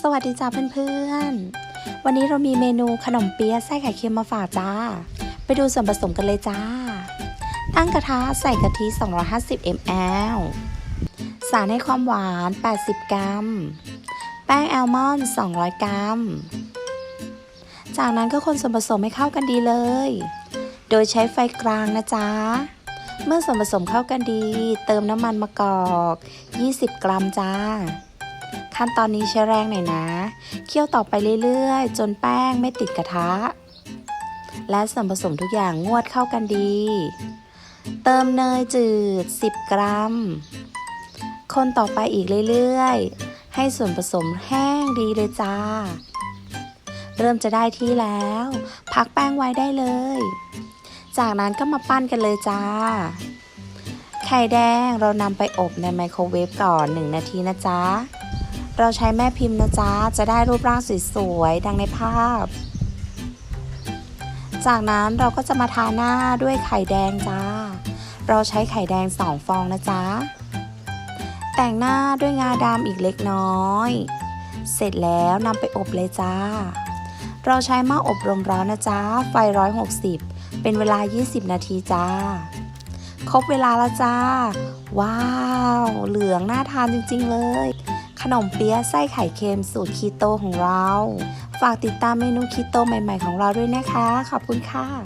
สวัสดีจ้าเพื่อนๆ วันนี้เรามีเมนูขนมเปี๊ยะไส้ไข่เค็มมาฝากจ้า ไปดูส่วนผสมกันเลยจ้า ตั้งกระทะใส่กะทิ 250 ml สารให้ความหวาน 80 กรัม แป้งแอลมอนด์ 200 กรัม จากนั้นก็คนส่วนผสมให้เข้ากันดีเลย โดยใช้ไฟกลางนะจ๊ะ เมื่อส่วนผสมเข้ากันดี เติมน้ำมันมะกอก 20 กรัมจ้า ขั้นตอนนี้ใช้แรงหน่อยนะ เคี่ยวต่อไปเรื่อยๆ จนแป้งไม่ติดกระทะ และส่วนผสมทุกอย่างงวดเข้ากันดี เติมเนยจืด 10 กรัม คนต่อไปอีกเรื่อยๆ ให้ส่วนผสมแห้งดีเลยจ้า เริ่มจะได้ที่แล้ว พักแป้งไว้ได้เลย จากนั้นก็มาปั้นกันเลยจ้าไข่แดงเรานำไปอบในไมโครเวฟก่อน 1 นาทีนะจ๊ะ เราใช้แม่พิมพ์นะจ๊ะ จะได้รูปร่างสวยๆ ดังในภาพ จากนั้นเราก็จะมาทาหน้าด้วยไข่แดงจ้า เราใช้ไข่แดง2ฟองนะจ๊ะ แต่งหน้าด้วยงาดำอีกเล็กน้อย เสร็จแล้วนำไปอบเลยจ้า เราใช้หม้ออบลมร้อนนะจ๊ะ ไฟ 160 เป็นเวลา 20 นาทีจ้า ครบเวลาแล้วจ้า ว้าว เหลืองน่าทานจริงๆเลย นมเปี๊ยะไส้ไข่เค็มสูตรคีโตของเรา ฝากติดตามเมนูคีโตใหม่ๆของเราด้วยนะคะ ขอบคุณค่ะ